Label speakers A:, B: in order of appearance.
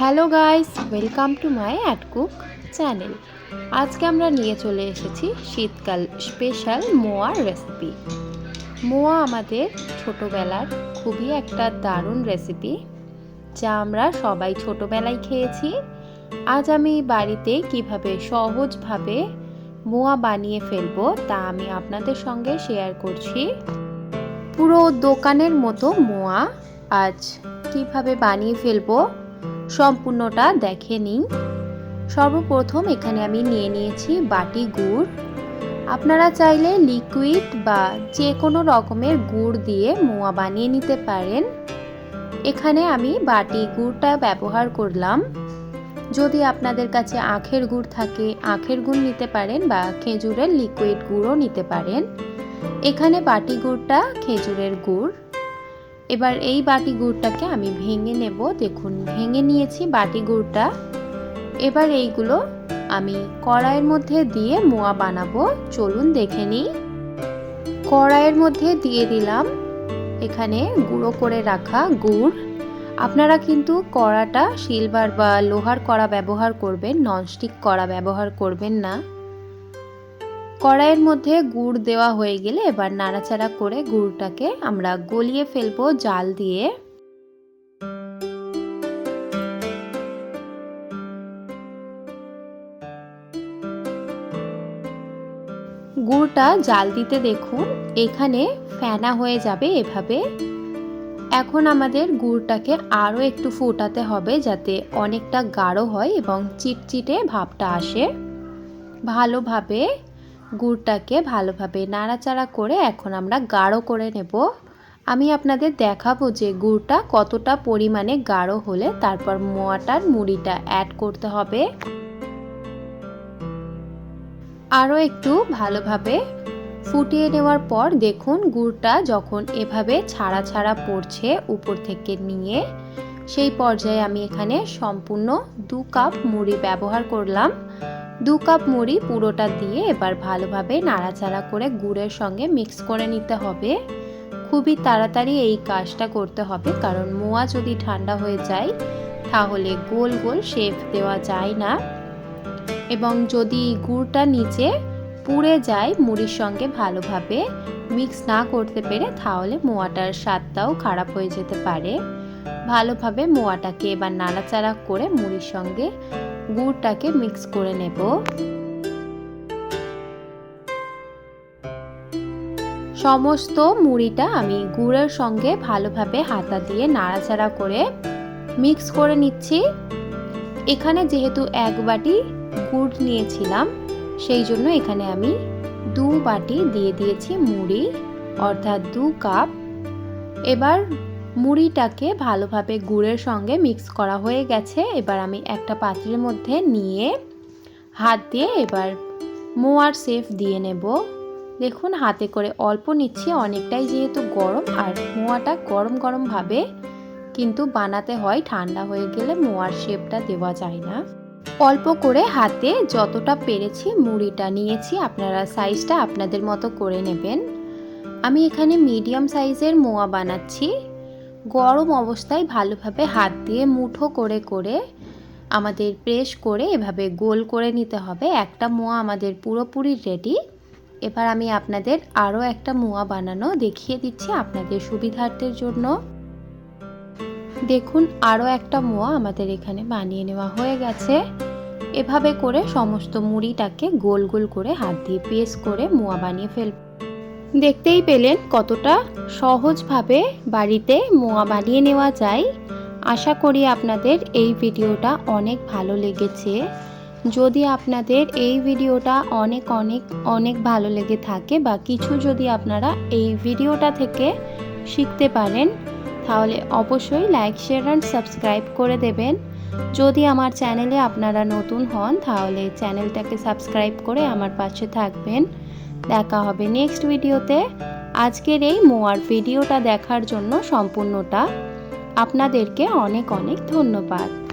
A: Hello guys, welcome to my ad cook channel. আজকে আমরা নিয়ে চলে এসেছি শীতকাল স্পেশাল মোয়ার রেসিপি। মোয়া আমাদের ছোটোবেলার খুবই একটা দারুণ রেসিপি, যা আমরা সবাই ছোটোবেলায় খেয়েছি। আজ আমি বাড়িতে কীভাবে সহজভাবে মোয়া বানিয়ে ফেলব তা আমি আপনাদের সঙ্গে শেয়ার করছি। পুরো দোকানের মতো মোয়া আজ কীভাবে বানিয়ে ফেলব সম্পূর্ণটা দেখে নিন। সর্বপ্রথম এখানে আমি নিয়ে নিয়েছি বাটি গুড়। আপনারা চাইলে লিকুইড বা যে কোনো রকমের গুড় দিয়ে মোয়া বানিয়ে নিতে পারেন। এখানে আমি বাটি গুড়টা ব্যবহার করলাম। যদি আপনাদের কাছে আখের গুড় থাকে, আখের গুড় নিতে পারেন বা খেজুরের লিকুইড গুড়ও নিতে পারেন। এখানে বাটি গুড়টা খেজুরের গুড়। এবার এই বাটি গুড়টাকে আমি ভেঙে নেব। দেখুন, ভেঙে নিয়েছি বাটি গুড়টা। এবার এইগুলো আমি কড়াইয়ের মধ্যে দিয়ে মোয়া বানাবো। চলুন দেখে নিই। কড়াইয়ের মধ্যে দিয়ে দিলাম এখানে গুঁড়ো করে রাখা গুড়। আপনারা কিন্তু কড়াটা সিলভার বা লোহার কড়া ব্যবহার করবেন, ননস্টিক কড়া ব্যবহার করবেন না। কড়াইয়ের মধ্যে গুড় দেওয়া হয়ে গেলে এবার নাড়াচাড়া করে গুড়টাকে আমরা গলিয়ে ফেলব জাল দিয়ে। গুড়টা জাল দিতে দেখুন, এখানে ফেনা হয়ে যাবে এভাবে। এখন আমাদের গুড়টাকে আরও একটু ফোটাতে হবে যাতে অনেকটা গাঢ় হয় এবং চিটচিটে ভাবটা আসে। ভালোভাবে গুড়টাকে ভালোভাবে নাড়াচাড়া করে এখন আমরা গাঢ় করে নেব। আমি আপনাদের দেখাবো যে গুড়টা কতটা পরিমাণে গাঢ় হলে তারপর মোয়াটার মুড়িটা অ্যাড করতে হবে। আরও একটু ভালোভাবে ফুটিয়ে নেওয়ার পর দেখুন গুড়টা যখন এভাবে ছাড়া ছাড়া পড়ছে উপর থেকে নিয়ে, সেই পর্যায়ে আমি এখানে সম্পূর্ণ দু কাপ মুড়ি ব্যবহার করলাম। দু কাপ মুড়ি পুরোটা দিয়ে এবার ভালোভাবে নাড়াচাড়া করে গুড়ের সঙ্গে মিক্স করে নিতে হবে। খুবই তাড়াতাড়ি এই কাজটা করতে হবে, কারণ মোয়া যদি ঠান্ডা হয়ে যায়, তাহলে গোল গোল শেপ দেওয়া যায় না। এবং যদি গুড়টা নিচে পুড়ে যায় মুড়ির সঙ্গে ভালোভাবে মিক্স না করতে পেরে, তাহলে মোয়াটার স্বাদটাও খারাপ হয়ে যেতে পারে। ভালোভাবে মোয়াটাকে এবার নাড়াচাড়া করে মুড়ির সঙ্গে গুড়টাকে মিক্স করে নেব। সমস্ত মুড়িটা আমি গুড়ের সঙ্গে ভালোভাবে হাতা দিয়ে নাড়াচাড়া করে মিক্স করে নিচ্ছি। এখানে যেহেতু এক বাটি গুড় নিয়েছিলাম, সেই জন্য এখানে আমি দু বাটি দিয়ে দিয়েছি মুড়ি, অর্থাৎ দু কাপ। এবার মুড়িটাকে ভালোভাবে গুড়ের সঙ্গে মিক্স করা হয়ে গেছে। এবার আমি একটা পাত্রের মধ্যে নিয়ে হাত দিয়ে এবার মোয়ার সেফ দিয়ে নেব। দেখুন, হাতে করে অল্প নিচ্ছি, অনেকটাই যেহেতু গরম, আর মোয়াটা গরম গরমভাবে কিন্তু বানাতে হয়, ঠান্ডা হয়ে গেলে মোয়ার শেপটা দেওয়া যায় না। অল্প করে হাতে যতটা পেরেছি মুড়িটা নিয়েছি, আপনারা সাইজটা আপনাদের মতো করে নেবেন। আমি এখানে মিডিয়াম সাইজের মোয়া বানাচ্ছি। গরম অবস্থায় ভালোভাবে হাত দিয়ে মুঠো করে করে আমাদের প্রেস করে এভাবে গোল করে নিতে হবে। একটা মোয়া আমাদের পুরোপুরি রেডি এবার আমি আপনাদের আরও একটা মোয়া বানানো দেখিয়ে দিচ্ছি আপনাদের সুবিধার্থের জন্য। দেখুন, আরও একটা মোয়া আমাদের এখানে বানিয়ে নেওয়া হয়ে গেছে। এভাবে করে সমস্ত মুড়িটাকে গোল গোল করে হাত দিয়ে পেস্ট করে মোয়া বানিয়ে ফেল দেখতেই পেলেন কতটা সহজভাবে বাড়িতে মোয়া বানিয়ে নেওয়া যায়। আশা করি আপনাদের এই ভিডিওটা অনেক ভালো লেগেছে। যদি আপনাদের এই ভিডিওটা অনেক অনেক অনেক ভালো লেগে থাকে বা কিছু যদি আপনারা এই ভিডিওটা থেকে শিখতে পারেন, তাহলে অবশ্যই লাইক, শেয়ার অ্যান্ড সাবস্ক্রাইব করে দেবেন। যদি আমার চ্যানেলে আপনারা নতুন হন, তাহলে চ্যানেলটাকে সাবস্ক্রাইব করে আমার পাশে থাকবেন। দেখা হবে নেক্সট ভিডিওতে আজকের এই মোয়ার ভিডিওটা দেখার জন্য সম্পূর্ণটা আপনাদেরকে অনেক অনেক ধন্যবাদ।